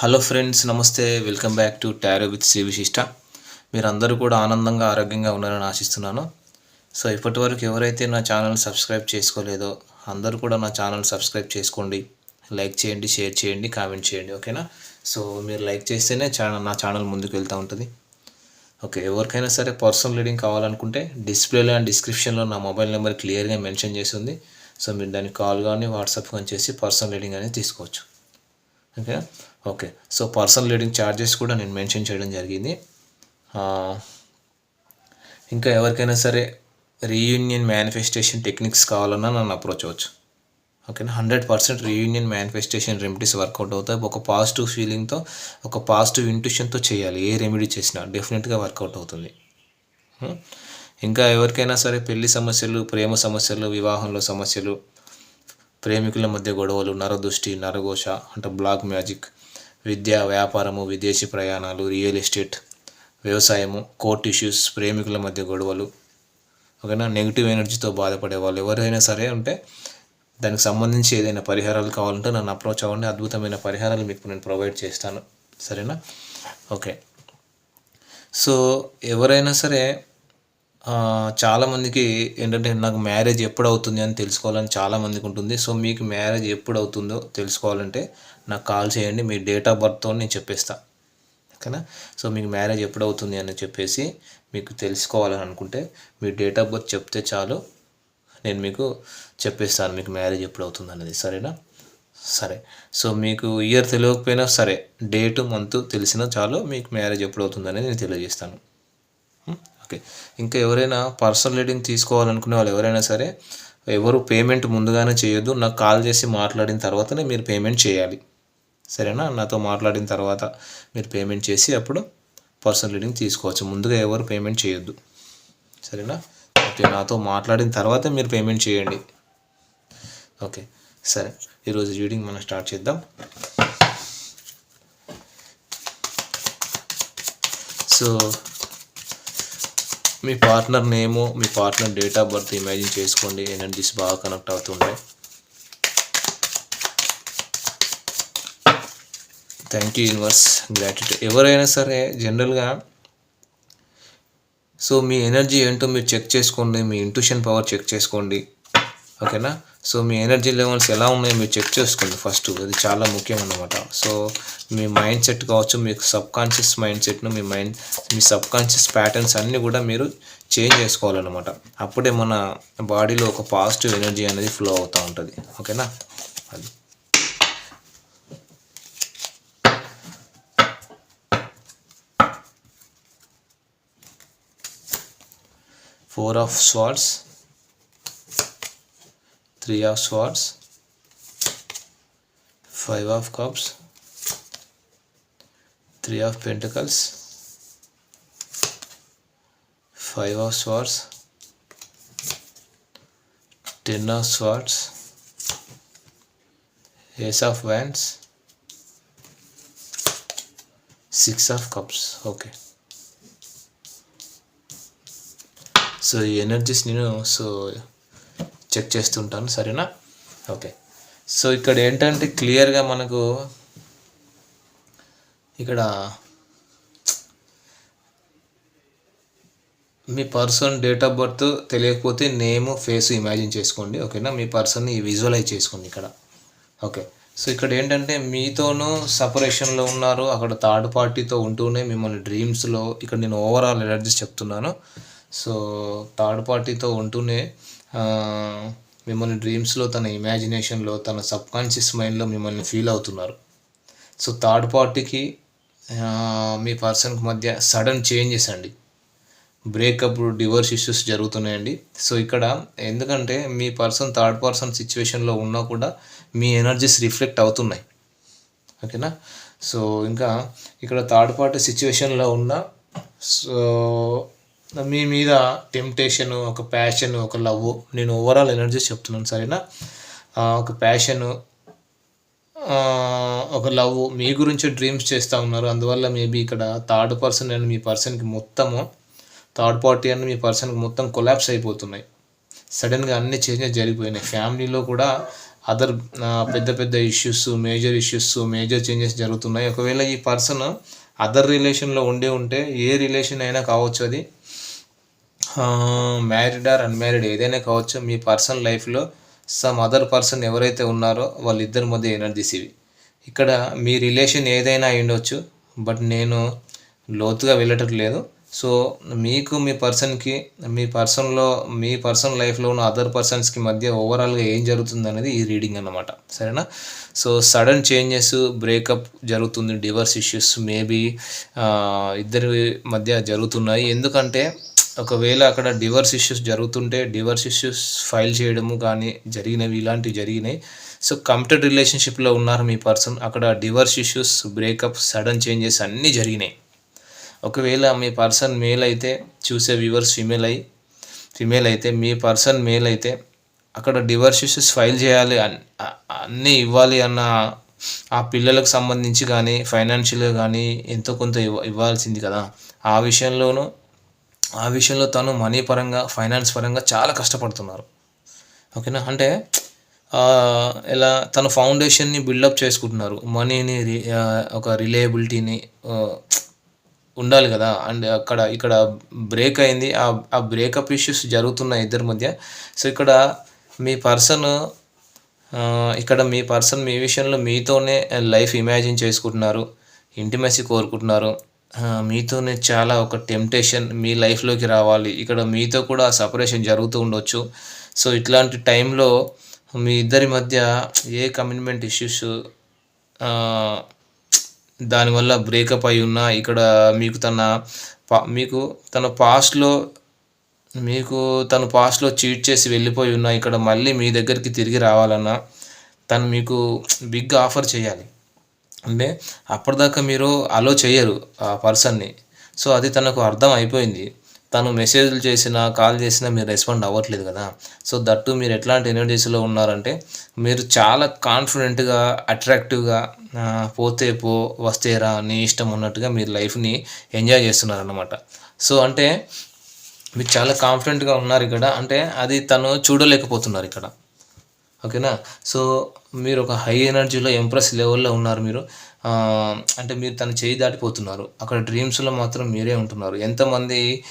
Hello friends నమస్తే. Welcome back to tarot with Shri Vishishta మీరందరూ కూడా ఆనందంగా ఆరోగ్యంగా ఉన్నారని ఆశిస్తున్నాను. సో ఇప్పటి వరకు ఎవరైతే నా ఛానల్ సబ్స్క్రైబ్ చేసుకోలేదో అందరూ కూడా నా ఛానల్ సబ్స్క్రైబ్ చేసుకోండి. లైక్ చేయండి షేర్ చేయండి కామెంట్ చేయండి ఓకేనా సో మీరు లైక్ చేస్తేనే ఛానల్ నా ఛానల్ ముందుకు వెళ్తూ ఉంటుంది. ఓకే ఎవరికైనా సరే పర్సనల్ రీడింగ్ కావాలనుకుంటే డిస్ప్లేలో అండ్ డిస్క్రిప్షన్లో నా మొబైల్ నెంబర్ క్లియర్గా మెన్షన్ చేసి ఉంది సో మీరు దానికి కాల్ కానీ వాట్సాప్ కానీ చేసి పర్సనల్ రీడింగ్ అనేది తీసుకోవచ్చు. ఓకేనా okay. So personal reading charges కూడా నేను మెన్షన్ చేయడం జరిగింది. ఇంకా ఎవరికైనా సరే రీయూనియన్ మేనిఫెస్టేషన్ టెక్నిక్స్ కావాలన్నా నన్ను అప్రోచ్ అవ్వచ్చు. ఓకేనా? Hundred percent reunion manifestation remedies work out అవుతాయి. ఒక పాజిటివ్ ఫీలింగ్తో ఒక పాజిటివ్ ఇంట్యూషన్తో చేయాలి. ఏ రెమెడీ చేసినా డెఫినెట్గా వర్కౌట్ అవుతుంది. ఇంకా ఎవరికైనా సరే పెళ్ళి సమస్యలు ప్రేమ సమస్యలు వివాహంలో సమస్యలు ప్రేమికుల మధ్య గొడవలు నరదృష్టి నరఘోష అంటే బ్లాక్ మ్యాజిక్ విద్య వ్యాపారము విదేశీ ప్రయాణాలు రియల్ ఎస్టేట్ వ్యవసాయము కోర్ట్ ఇష్యూస్ ప్రేమికుల మధ్య గొడవలు ఓకేనా? నెగిటివ్ ఎనర్జీతో బాధపడే వాళ్ళు ఎవరైనా సరే ఉంటే దానికి సంబంధించి ఏదైనా పరిహారాలు కావాలంటే నన్ను అప్రోచ్ అవ్వండి. అద్భుతమైన పరిహారాలు మీకు నేను ప్రొవైడ్ చేస్తాను. సరేనా? ఓకే. సో ఎవరైనా సరే చాలామందికి ఏంటంటే నాకు మ్యారేజ్ ఎప్పుడు అవుతుంది అని తెలుసుకోవాలని చాలామందికి ఉంటుంది. సో మీకు మ్యారేజ్ ఎప్పుడు అవుతుందో తెలుసుకోవాలంటే నాకు కాల్ చేయండి. మీ డేట్ ఆఫ్ బర్త్తో నేను చెప్పేస్తాను ఓకేనా? సో మీకు మ్యారేజ్ ఎప్పుడు అవుతుంది అని చెప్పేసి మీకు తెలుసుకోవాలని అనుకుంటే మీ డేట్ ఆఫ్ బర్త్ చెప్తే చాలు. నేను మీకు చెప్పేస్తాను మీకు మ్యారేజ్ ఎప్పుడు అవుతుంది అనేది. సరేనా? సరే. సో మీకు ఇయర్ తెలియకపోయినా సరే డేటు మంత్ తెలిసినా చాలు మీకు మ్యారేజ్ ఎప్పుడు అవుతుంది అనేది నేను తెలియజేస్తాను. ఓకే. ఇంకా ఎవరైనా పర్సనల్ రీడింగ్ తీసుకోవాలనుకునే వాళ్ళు ఎవరైనా సరే ఎవరు పేమెంట్ ముందుగానే చేయొద్దు. నాకు కాల్ చేసి మాట్లాడిన తర్వాతనే మీరు పేమెంట్ చేయాలి. సరేనా? నాతో మాట్లాడిన తర్వాత మీరు పేమెంట్ చేసి అప్పుడు పర్సనల్ రీడింగ్ తీసుకోవచ్చు. ముందుగా ఎవరు పేమెంట్ చేయొద్దు. సరేనా? ఓకే నాతో మాట్లాడిన తర్వాతే మీరు పేమెంట్ చేయండి. ఓకే సరే. ఈరోజు రీడింగ్ మనం స్టార్ట్ చేద్దాం. సో మీ partner name me partner date of birth imagine చేసుకోండి. ఎనర్జీస్ బాగా కనెక్ట్ అవుతుంటాయి థ్యాంక్ యూ యూనివర్స్ గ్రాటిట్యూడ్ ఎవరైనా సరే జనరల్గా సో మీ ఎనర్జీ ఏంటో మీరు చెక్ చేసుకోండి. మీ ఇంట్యూషన్ పవర్ చెక్ చేసుకోండి. ఓకేనా సో మీ ఎనర్జీ లెవెల్స్ ఎలా ఉన్నాయో మీరు చెక్ చేసుకోండి ఫస్ట్. అది చాలా ముఖ్యం అన్నమాట సో మీ మైండ్ సెట్ కావచ్చు మీకు సబ్ కాన్షియస్ మైండ్ సెట్ను మీ మైండ్ మీ సబ్ కాన్షియస్ ప్యాటర్న్స్ అన్నీ కూడా మీరు చేంజ్ చేసుకోవాలన్నమాట. అప్పుడే మన బాడీలో ఒక పాజిటివ్ ఎనర్జీ అనేది ఫ్లో అవుతూ ఉంటుంది. ఓకేనా? అది. Four of swords. three of swords five of cups three of pentacles five of swords ten of swords ace of wands six of cups okay so ఈ ఎనర్జీస్ నేను సో check చేస్తుంటాను సరేనా? Okay. So ఇక్కడ ఏంటంటే క్లియర్గా మనకు ఇక్కడ మీ పర్సన్ డేట్ ఆఫ్ బర్త్ తెలియకపోతే నేమ్ ఫేస్ ఇమాజిన్ చేసుకోండి ఓకేనా? మీ పర్సన్ని విజువలైజ్ చేసుకోండి ఇక్కడ. ఓకే. సో ఇక్కడ ఏంటంటే మీతోనూ సపరేషన్లో ఉన్నారు అక్కడ థర్డ్ పార్టీతో ఉంటూనే మిమ్మల్ని డ్రీమ్స్లో ఇక్కడ నేను ఓవరాల్ ఎనర్జీస్ చెప్తున్నాను. సో థర్డ్ పార్టీతో ఉంటూనే మిమ్మల్ని డ్రీమ్స్లో తన ఇమాజినేషన్లో తన సబ్కాన్షియస్ మైండ్లో మిమ్మల్ని ఫీల్ అవుతున్నారు. సో థర్డ్ పార్టీకి మీ పర్సన్కి మధ్య సడన్ చేంజెస్ అండి. బ్రేకప్ డివోర్స్ ఇష్యూస్ జరుగుతున్నాయండి. సో ఇక్కడ ఎందుకంటే మీ పర్సన్ థర్డ్ పర్సన్ సిచ్యువేషన్లో ఉన్నా కూడా మీ ఎనర్జీస్ రిఫ్లెక్ట్ అవుతున్నాయి. ఓకేనా సో ఇంకా ఇక్కడ థర్డ్ పార్టీ సిచ్యువేషన్లో ఉన్న సో మీ మీద టెంప్టేషన్ ఒక ప్యాషన్ ఒక లవ్ నేను ఓవరాల్ ఎనర్జీస్ చెప్తున్నాను సరేనా? ఒక ప్యాషను ఒక లవ్ మీ గురించి డ్రీమ్స్ చేస్తూ ఉన్నారు. అందువల్ల మేబీ ఇక్కడ థర్డ్ పర్సన్ అండ్ మీ పర్సన్కి మొత్తము థర్డ్ పార్టీ అండ్ మీ పర్సన్కి మొత్తం కొలాప్స్ అయిపోతున్నాయి. సడన్గా అన్ని చేంజెస్ జరిగిపోయినాయి. ఫ్యామిలీలో కూడా అదర్ పెద్ద పెద్ద issues major issues major changes జరుగుతున్నాయి. ఒకవేళ ఈ పర్సన్ అదర్ రిలేషన్లో ఉండే ఉంటే ఏ రిలేషన్ అయినా కావచ్చు అది. మ్యారీడ్ ఆర్ అన్మ్యారీడ్ ఏదైనా కావచ్చు మీ పర్సనల్ లైఫ్లో సమ్ అదర్ పర్సన్ ఎవరైతే ఉన్నారో వాళ్ళిద్దరి మధ్య ఎనర్జీస్ ఇవి. ఇక్కడ మీ రిలేషన్ ఏదైనా అయి ఉండొచ్చు బట్ నేను లోతుగా వెళ్ళటం లేదు. సో మీకు మీ పర్సన్కి మీ పర్సన్లో మీ పర్సన్ లైఫ్లో ఉన్న అదర్ పర్సన్స్కి మధ్య ఓవరాల్గా ఏం జరుగుతుంది అనేది ఈ రీడింగ్ అన్నమాట. సరేనా? సో సడన్ చేంజెస్ బ్రేకప్ జరుగుతుంది డివర్స్ ఇష్యూస్ మేబీ ఇద్దరి మధ్య జరుగుతున్నాయి. ఎందుకంటే ఒకవేళ అక్కడ డివర్స్ ఇష్యూస్ జరుగుతుంటే డివర్స్ ఇష్యూస్ ఫైల్ చేయడము కానీ జరిగినవి ఇలాంటివి జరిగినాయి. సో కంప్యూటర్ రిలేషన్షిప్లో ఉన్నారు మీ పర్సన్. అక్కడ divorce issues breakup sudden changes అన్నీ జరిగినాయి. ఒకవేళ మీ పర్సన్ మేల్ అయితే చూసే వ్యూవర్స్ ఫిమేల్ అయి ఫిమేల్ అయితే మీ పర్సన్ మేల్ అయితే అక్కడ డివర్స్ ఇష్యూస్ ఫైల్ చేయాలి అన్నీ ఇవ్వాలి అన్న ఆ పిల్లలకు సంబంధించి కానీ ఫైనాన్షియల్గా కానీ ఎంతో కొంత ఇవ్వ ఇవ్వాల్సింది కదా. ఆ విషయంలోనూ ఆ విషయంలో తను మనీ పరంగా ఫైనాన్స్ పరంగా చాలా కష్టపడుతున్నారు. ఓకేనా? అంటే ఇలా తన ఫౌండేషన్ని బిల్డప్ చేసుకుంటున్నారు. మనీని రి- ఒక రిలయబిలిటీని ఉండాలి కదా. అండ్ అక్కడ ఇక్కడ బ్రేక్ అయింది. ఆ ఆ బ్రేకప్ ఇష్యూస్ జరుగుతున్నాయి ఇద్దరి మధ్య. సో ఇక్కడ మీ పర్సన్ ఇక్కడ మీ పర్సన్ మీ విషయంలో మీతోనే లైఫ్ ఇమాజిన్ చేసుకుంటున్నారు. ఇంటిమెసీ కోరుకుంటున్నారు. మీతోనే చాలా ఒక టెంప్టేషన్ మీ లైఫ్లోకి రావాలి. ఇక్కడ మీతో కూడా సపరేషన్ జరుగుతూ ఉండొచ్చు. సో ఇట్లాంటి టైంలో మీ ఇద్దరి మధ్య ఏ కమిట్మెంట్ ఇష్యూస్ దానివల్ల బ్రేకప్ అయి ఉన్నా ఇక్కడ మీకు తన పా- మీకు తన పాస్ట్లో మీకు తను పాస్ట్లో చీట్ చేసి వెళ్ళిపోయి ఉన్నా ఇక్కడ మళ్ళీ మీ దగ్గరికి తిరిగి రావాలన్నా తను మీకు బిగ్ ఆఫర్ చేయాలి. అంటే అప్పటిదాకా మీరు అలో చేయరు ఆ పర్సన్ని. సో అది తనకు అర్థం అయిపోయింది. తను మెసేజ్లు చేసినా కాల్ చేసినా మీరు రెస్పాండ్ అవ్వట్లేదు కదా. సో దట్టు మీరు ఎట్లాంటి ఎనర్జీస్లో ఉన్నారంటే మీరు చాలా కాన్ఫిడెంట్గా అట్రాక్టివ్గా పోతే పో వస్తేరా నీ ఇష్టం ఉన్నట్టుగా మీరు లైఫ్ని ఎంజాయ్ చేస్తున్నారన్నమాట. సో అంటే మీరు చాలా కాన్ఫిడెంట్గా ఉన్నారు ఇక్కడ. అంటే అది తను చూడలేకపోతున్నారు ఇక్కడ. ఓకేనా? సో మీరు ఒక హై ఎనర్జీలో ఎంప్రెస్ లెవెల్లో ఉన్నారు మీరు. అంటే మీరు తన చేయి దాటిపోతున్నారు. అక్కడ డ్రీమ్స్లో మాత్రం మీరే ఉంటున్నారు. ఎంతమంది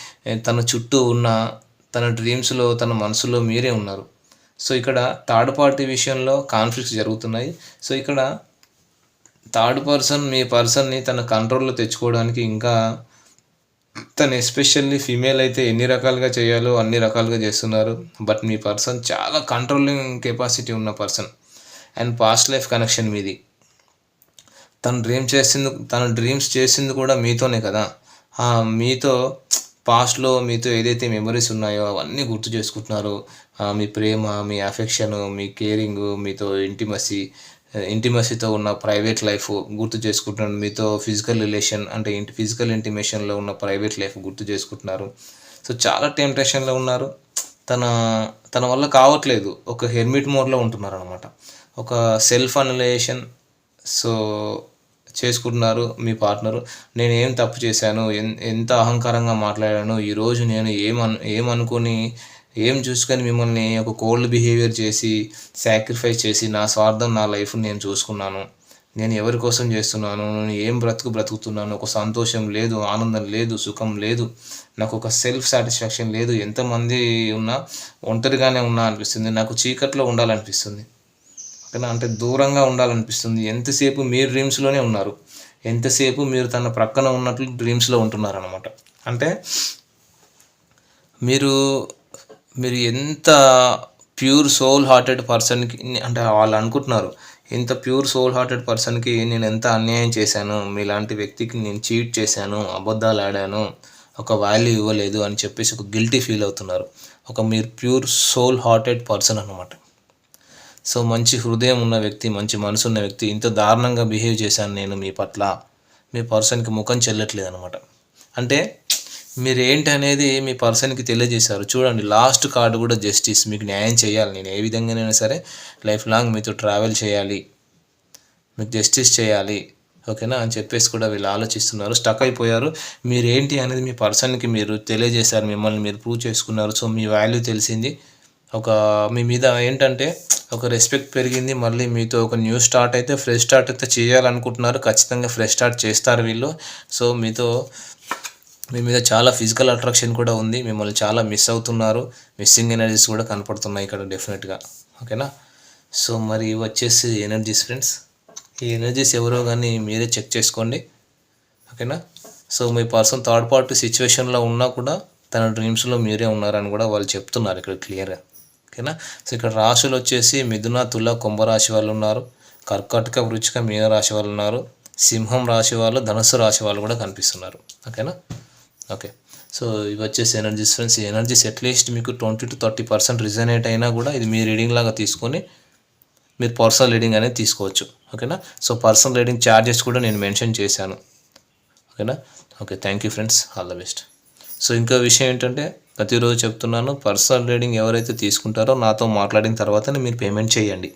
తన చుట్టూ ఉన్న తన డ్రీమ్స్లో తన మనసులో మీరే ఉన్నారు. సో ఇక్కడ థర్డ్ పార్టీ విషయంలో కాన్ఫ్లిక్ట్స్ జరుగుతున్నాయి. సో ఇక్కడ థర్డ్ పర్సన్ మీ పర్సన్ని తన కంట్రోల్లో తెచ్చుకోవడానికి ఇంకా తను ఎస్పెషల్లీ ఫీమేల్ అయితే ఎన్ని రకాలుగా చేయాలో అన్ని రకాలుగా చేస్తున్నారు. బట్ మీ పర్సన్ చాలా కంట్రోలింగ్ కెపాసిటీ ఉన్న person. And past life connection మీది. తను డ్రీమ్ చేసింది తన డ్రీమ్స్ చేసింది కూడా మీతోనే కదా. మీతో పాస్ట్లో మీతో ఏదైతే మెమరీస్ ఉన్నాయో అవన్నీ గుర్తు చేసుకుంటున్నారు. మీ ప్రేమ మీ అఫెక్షన్ మీ కేరింగ్ మీతో ఇంటిమసీ ఇంటిమసీతో ఉన్న ప్రైవేట్ లైఫ్ గుర్తు చేసుకుంటున్నారు. మీతో ఫిజికల్ రిలేషన్ అంటే ఇంటి ఫిజికల్ ఇంటిమేషన్లో ఉన్న ప్రైవేట్ లైఫ్ గుర్తు చేసుకుంటున్నారు. సో చాలా టెంప్టేషన్లో ఉన్నారు. తన తన వల్ల కావట్లేదు. ఒక హెర్మిట్ మోడ్లో ఉంటున్నారు అనమాట ఒక సెల్ఫ్ అనలైజేషన్ సో చేసుకుంటున్నారు మీ పార్ట్నరు నేను ఏం తప్పు చేశాను? ఎన్ ఎంత అహంకారంగా మాట్లాడాను? ఈరోజు నేను ఏమను ఏమనుకొని ఏం చూసుకొని మిమ్మల్ని ఒక కోల్డ్ బిహేవియర్ చేసి సాక్రిఫైస్ చేసి నా స్వార్థం నా లైఫ్ నేను చూసుకున్నాను. నేను ఎవరి కోసం చేస్తున్నాను? నేను ఏం బ్రతుకు బ్రతుకుతున్నాను? ఒక సంతోషం లేదు ఆనందం లేదు సుఖం లేదు. నాకు ఒక సెల్ఫ్ సాటిస్ఫాక్షన్ లేదు. ఎంతమంది ఉన్నా ఒంటరిగానే ఉన్నా అనిపిస్తుంది. నాకు చీకట్లో ఉండాలనిపిస్తుంది. ఓకేనా అంటే దూరంగా ఉండాలనిపిస్తుంది. ఎంతసేపు మీరు డ్రీమ్స్లోనే ఉన్నారు? ఎంతసేపు మీరు తన ప్రక్కన ఉన్నట్లు డ్రీమ్స్లో ఉంటున్నారనమాట అంటే మీరు మీరు ఎంత ప్యూర్ సోల్ హార్టెడ్ పర్సన్కి అంటే వాళ్ళు అనుకుంటున్నారు ఇంత ప్యూర్ సోల్ హార్టెడ్ పర్సన్కి నేను ఎంత అన్యాయం చేశాను మీలాంటి వ్యక్తికి నేను చీట్ చేశాను అబద్ధాలు ఆడాను ఒక వాల్యూ ఇవ్వలేదు అని చెప్పేసి ఒక గిల్టీ ఫీల్ అవుతున్నారు. ఒక మీరు ప్యూర్ సోల్ హార్టెడ్ పర్సన్ అనమాట సో మంచి హృదయం ఉన్న వ్యక్తి మంచి మనసు ఉన్న వ్యక్తి ఇంత దారుణంగా బిహేవ్ చేశాను నేను మీ పట్ల. మీ పర్సన్కి ముఖం చెల్లట్లేదు అనమాట అంటే మీరు ఏంటి అనేది మీ పర్సన్కి తెలియజేశారు. చూడండి లాస్ట్ కార్డు కూడా జస్టిస్ మీకు న్యాయం చేయాలి. నేను ఏ విధంగానైనా సరే లైఫ్ లాంగ్ మీతో ట్రావెల్ చేయాలి. మీకు జస్టిస్ చేయాలి. ఓకేనా? అని చెప్పేసి కూడా వీళ్ళు ఆలోచిస్తున్నారు. స్టక్ అయిపోయారు. మీరు ఏంటి అనేది మీ పర్సన్కి మీరు తెలియజేశారు. మిమ్మల్ని మీరు ప్రూవ్ చేసుకున్నారు. సో మీ వాల్యూ తెలిసింది. ఒక మీ మీద ఏంటంటే ఒక రెస్పెక్ట్ పెరిగింది మళ్ళీ మీతో ఒక న్యూ స్టార్ట్ అయితే ఫ్రెష్ స్టార్ట్ అయితే చేయాలనుకుంటున్నారు. ఖచ్చితంగా ఫ్రెష్ స్టార్ట్ చేస్తారు వీళ్ళు. సో మీతో మీ మీద చాలా ఫిజికల్ అట్రాక్షన్ కూడా ఉంది. మిమ్మల్ని చాలా మిస్ అవుతున్నారు. మిస్సింగ్ ఎనర్జీస్ కూడా కనపడుతున్నాయి ఇక్కడ డెఫినెట్గా ఓకేనా సో మరి ఇవి వచ్చేసి ఎనర్జీస్ ఫ్రెండ్స్ ఈ ఎనర్జీస్ ఎవరో కానీ మీరే చెక్ చేసుకోండి. ఓకేనా సో మీ పర్సన్ థర్డ్ పార్టీ సిచ్యువేషన్లో ఉన్నా కూడా తన డ్రీమ్స్లో మీరే ఉన్నారని కూడా వాళ్ళు చెప్తున్నారు ఇక్కడ క్లియర్గా ఓకేనా సో ఇక్కడ రాశులు వచ్చేసి మిథున తుల కుంభరాశి వాళ్ళు ఉన్నారు. కర్కాటక వృచ్చిక మీన రాశి వాళ్ళు ఉన్నారు. సింహం రాశి వాళ్ళు ధనుసు రాశి వాళ్ళు కూడా కనిపిస్తున్నారు. ఓకేనా? ఓకే. సో ఇవి వచ్చేసి ఎనర్జీస్ ఫ్రెండ్స్ ఈ ఎనర్జీస్ అట్లీస్ట్ మీకు twenty two thirty percent resonate అయినా కూడా ఇది మీ రీడింగ్ లాగా తీసుకొని మీరు పర్సనల్ రీడింగ్ అనేది తీసుకోవచ్చు. ఓకేనా? సో పర్సనల్ రీడింగ్ ఛార్జెస్ కూడా నేను మెన్షన్ చేశాను. ఓకేనా? Okay. Thank you friends all the best so ఇంకో విషయం ఏంటంటే ప్రతిరోజు చెప్తున్నాను పర్సనల్ రీడింగ్ ఎవరైతే తీసుకుంటారో నాతో మాట్లాడిన తర్వాతనే మీరు పేమెంట్ చేయండి.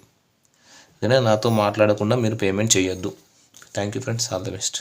ఓకేనా నాతో మాట్లాడకుండా మీరు పేమెంట్ చేయొద్దు. Thank you friends all the best